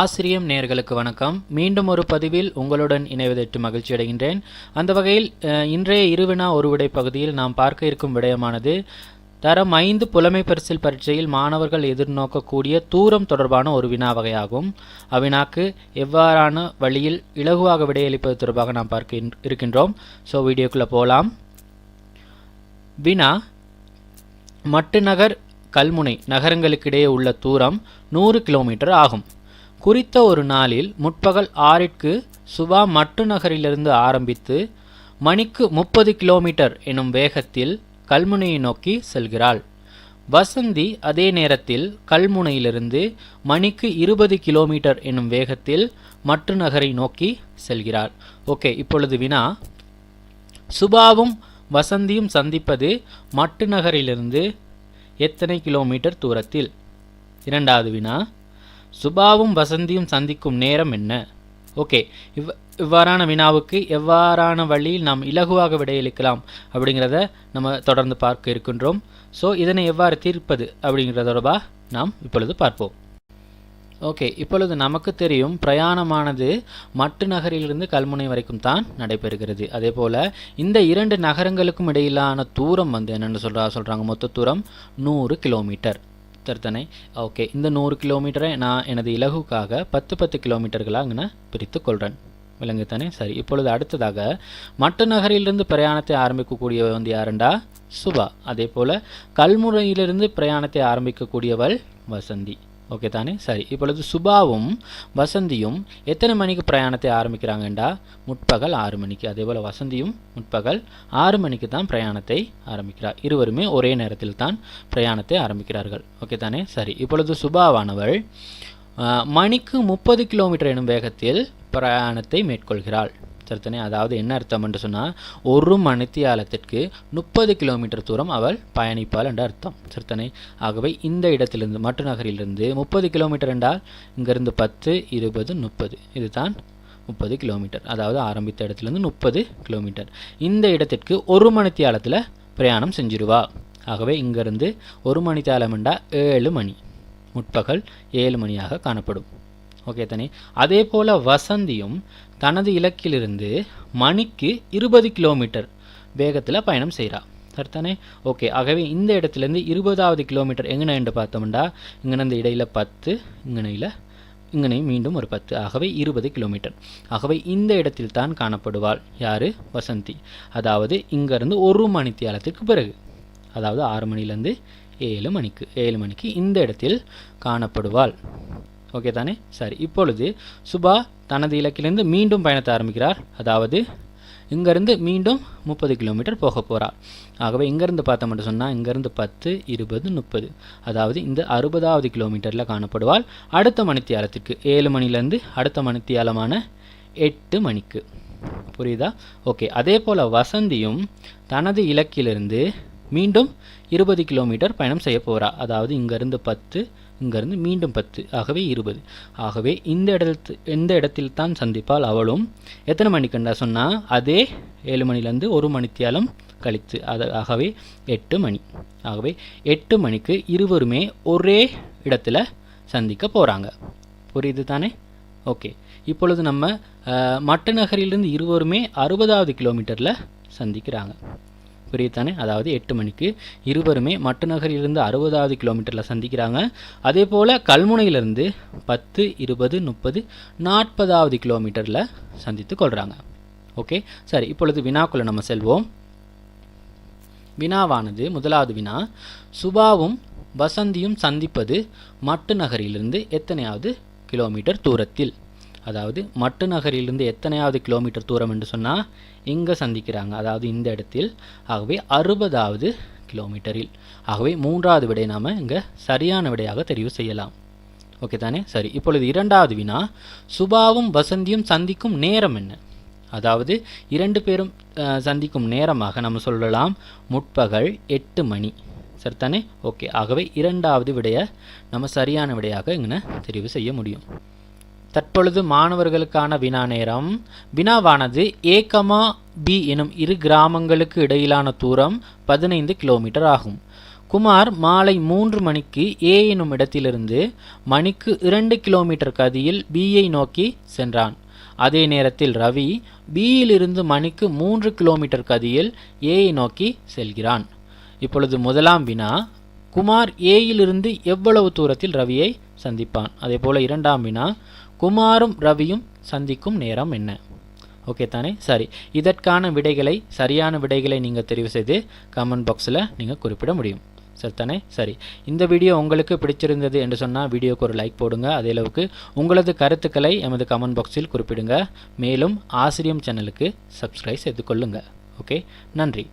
ஆசிரியம் நேர்களுக்கு வணக்கம். மீண்டும் ஒரு பதிவில் உங்களுடன் இணைவதற்கு மகிழ்ச்சி அடைகின்றேன். அந்த வகையில் இன்றைய இருவினா ஒரு விடை பகுதியில் நாம் பார்க்க இருக்கும் விடயமானது தரம் ஐந்து புலமை பரிசில் பரீட்சையில் மாணவர்கள் எதிர்நோக்கக்கூடிய தூரம் தொடர்பான ஒரு வினா வகையாகும். அவ்வினாக்கு எவ்வாறான வழியில் இலகுவாக விடையளிப்பது தொடர்பாக நாம் பார்க்க இருக்கின்றோம். ஸோ வீடியோக்குள்ளே போகலாம் வினா மட்டுநகர் கல்முனை நகரங்களுக்கிடையே உள்ள தூரம் நூறு கிலோமீட்டர் ஆகும். குறித்த ஒரு நாளில் முற்பகல் ஆறிற்கு சுபா மட்டு நகரிலிருந்து ஆரம்பித்து மணிக்கு முப்பது கிலோமீட்டர் எனும் வேகத்தில் கல்முனையை நோக்கி செல்கிறாள். வசந்தி அதே நேரத்தில் கல்முனையிலிருந்து மணிக்கு இருபது கிலோமீட்டர் எனும் வேகத்தில் மட்டு நகரை நோக்கி செல்கிறார் ஓகே இப்பொழுது வினா. சுபாவும் வசந்தியும் சந்திப்பது மட்டு நகரிலிருந்து எத்தனை கிலோமீட்டர் தூரத்தில்? இரண்டாவது வினா. சுபாவும் வசந்தியும் சந்திக்கும் நேரம் என்ன? ஓகே இவ் இவ்வாறான வினாவுக்கு எவ்வாறான வழியில் நாம் இலகுவாக விடையளிக்கலாம் அப்படிங்கிறத நம்ம தொடர்ந்து பார்க்க இருக்கின்றோம். ஸோ இதனை எவ்வாறு தீர்ப்பது அப்படிங்கிறத தொடர்பாக நாம் இப்பொழுது பார்ப்போம். ஓகே இப்பொழுது நமக்கு தெரியும் பிரயாணமானது மட்டு நகரிலிருந்து கல்முனை வரைக்கும் தான் நடைபெறுகிறது. அதே போல் இந்த இரண்டு நகரங்களுக்கும் இடையிலான தூரம் வந்து என்னென்னு சொல்கிறா சொல்கிறாங்க மொத்த தூரம் நூறு கிலோமீட்டர். தர்த்தனை ஓகே இந்த நூறு கிலோமீட்டரை நான் எனது இலகுக்காக பத்து பத்து கிலோமீட்டர்களாக நான் பிரித்து கொள்கிறேன் விலங்கு தானே சரி. இப்பொழுது அடுத்ததாக மட்ட நகரிலிருந்து பிரயாணத்தை ஆரம்பிக்கக்கூடியவ வந்து யாருண்டா? சுபா. அதே போல் கல்முறையிலிருந்து பிரயாணத்தை ஆரம்பிக்கக்கூடியவள் வசந்தி. ஓகே தானே? சரி. இப்பொழுது சுபாவும் வசந்தியும் எத்தனை மணிக்கு பிரயாணத்தை ஆரம்பிக்கிறாங்கண்டா? முற்பகல் ஆறு மணிக்கு. அதே போல் வசந்தியும் முற்பகல் ஆறு மணிக்கு தான் பிரயாணத்தை ஆரம்பிக்கிறார். இருவருமே ஒரே நேரத்தில் தான் பிரயாணத்தை ஆரம்பிக்கிறார்கள். ஓகே தானே? சரி. இப்பொழுது சுபாவானவள் மணிக்கு முப்பது கிலோமீட்டர் எனும் வேகத்தில் பிரயாணத்தை மேற்கொள்கிறாள். சரித்தானே அதாவது என்ன அர்த்தம் என்று சொன்னால் ஒரு மணித்தியாலத்திற்கு முப்பது கிலோமீட்டர் தூரம் அவள் பயணிப்பாள் என்ற அர்த்தம். சரித்தானே ஆகவே இந்த இடத்திலிருந்து மட்டு நகரிலிருந்து முப்பது கிலோமீட்டர் என்றால் இங்கிருந்து பத்து இருபது முப்பது. இதுதான் முப்பது கிலோமீட்டர். அதாவது ஆரம்பித்த இடத்துலேருந்து முப்பது கிலோமீட்டர். இந்த இடத்திற்கு ஒரு மணித்தியாலத்தில் பிரயாணம் செஞ்சிருவா. ஆகவே இங்கிருந்து ஒரு மணித்தியாலம் என்றால் ஏழு மணி. முற்பகல் ஏழு மணியாக காணப்படும். ஓகே தானே. அதே போல் வசந்தியும் தனது இலக்கிலிருந்து மணிக்கு இருபது கிலோமீட்டர் வேகத்தில் பயணம் செய்கிறா சரிதானே ஓகே ஆகவே இந்த இடத்துலேருந்து இருபதாவது கிலோமீட்டர் எங்கன என்று பார்த்தோம்னா இடையில் பத்து இங்கனையில் இங்கனை மீண்டும் ஒரு பத்து. ஆகவே இருபது கிலோமீட்டர். ஆகவே இந்த இடத்தில் தான் காணப்படுவாள். யார்? வசந்தி. அதாவது இங்கேருந்து ஒரு மணித்தியாலத்துக்கு பிறகு. அதாவது ஆறு மணிலேருந்து ஏழு மணிக்கு ஏழு மணிக்கு இந்த இடத்தில் காணப்படுவாள். ஓகே தானே சரி இப்பொழுது சுபா தனது இலக்கிலிருந்து மீண்டும் பயணத்தை ஆரம்பிக்கிறார். அதாவது இங்கேருந்து மீண்டும் முப்பது கிலோமீட்டர் போக போகிறார் ஆகவே இங்கேருந்து பார்த்த மட்டும் சொன்னால் இங்கேருந்து பத்து இருபது முப்பது. அதாவது இந்த அறுபதாவது கிலோமீட்டரில் காணப்படுவாள் அடுத்த மணித்தியாலத்திற்கு. ஏழு மணிலேருந்து அடுத்த மணித்தியாலமான எட்டு மணிக்கு. புரியுதா? ஓகே அதே போல் வசந்தியும் தனது இலக்கிலிருந்து மீண்டும் இருபது கிலோமீட்டர் பயணம் செய்ய போகிறா அதாவது இங்கேருந்து பத்து இங்கேருந்து மீண்டும் பத்து ஆகவே இருபது. ஆகவே இந்த இடத்து இந்த இடத்தில் தான் சந்திப்பால் அவளும். எத்தனை மணிக்குண்டா சொன்னால் அதே ஏழு மணிலேருந்து ஒரு மணித்தியாலம் கழித்து அது ஆகவே எட்டு மணி. ஆகவே எட்டு மணிக்கு இருவருமே ஒரே இடத்துல சந்திக்க போகிறாங்க புரியுது தானே? ஓகே. இப்பொழுது நம்ம மட்ட நகரிலிருந்து இருவருமே அறுபதாவது கிலோமீட்டரில் சந்திக்கிறாங்க. புரியுதானே அதாவது எட்டு மணிக்கு. இருவருமே மட்டு நகரிலிருந்து அறுபதாவது கிலோமீட்டரில் சந்திக்கிறாங்க. அதே போல் கல்முனையிலிருந்து பத்து இருபது முப்பது நாற்பதாவது கிலோமீட்டரில் சந்தித்து கொள்கிறாங்க ஓகே? சரி இப்பொழுது வினாக்குள்ள நம்ம செல்வோம். வினாவானது முதலாவது வினா. சுபாவும் வசந்தியும் சந்திப்பது மட்டு நகரிலிருந்து எத்தனையாவது கிலோமீட்டர் தூரத்தில்? அதாவது மட்டு நகரிலிருந்து எத்தனையாவது கிலோமீட்டர் தூரம் என்று சொன்னால் இங்கே சந்திக்கிறாங்க. அதாவது இந்த இடத்தில். ஆகவே அறுபதாவது கிலோமீட்டரில். ஆகவே மூன்றாவது விடை நாம் இங்கே சரியான விடையாக தெரிவு செய்யலாம். ஓகே தானே? சரி. இப்பொழுது இரண்டாவது வினா சுபாவும் வசந்தியும் சந்திக்கும் நேரம் என்ன? அதாவது இரண்டு பேரும் சந்திக்கும் நேரமாக நம்ம சொல்லலாம் முற்பகல் எட்டு மணி. சரிதானே ஓகே ஆகவே இரண்டாவது விடையை நம்ம சரியான விடையாக இங்கே தெரிவு செய்ய முடியும். தற்பொழுது மாணவர்களுக்கான வினா நேரம். வினாவானது ஏ கமா பி எனும் இரு கிராமங்களுக்கு இடையிலான தூரம் பதினைந்து கிலோமீட்டர் ஆகும். குமார் மாலை மூன்று மணிக்கு ஏ எனும் இடத்திலிருந்து மணிக்கு இரண்டு கிலோமீட்டர் கதியில் பியை நோக்கி சென்றான். அதே நேரத்தில் ரவி பியிலிருந்து மணிக்கு மூன்று கிலோமீட்டர் கதியில் ஏயை நோக்கி செல்கிறான். இப்பொழுது முதலாம் வினா. குமார் ஏயிலிருந்து எவ்வளவு தூரத்தில் ரவியை சந்திப்பான்? அதே போல இரண்டாம் வினா. குமாரும் ரவியும் சந்திக்கும் நேரம் என்ன? ஓகே தானே? சரி. இதற்கான விடைகளை சரியான விடைகளை நீங்கள் தெரிவு செய்து கமெண்ட் பாக்ஸில் நீங்கள் குறிப்பிட முடியும். சரி தானே? சரி. இந்த வீடியோ உங்களுக்கு பிடிச்சிருந்தது என்று சொன்னால் வீடியோக்கு ஒரு லைக் போடுங்க. அதே அளவுக்கு உங்களது கருத்துக்களை எமது கமெண்ட் பாக்ஸில் குறிப்பிடுங்க. மேலும் ஆசிரியம் சேனலுக்கு சப்ஸ்கிரைப் செய்து கொள்ளுங்கள் ஓகே நன்றி.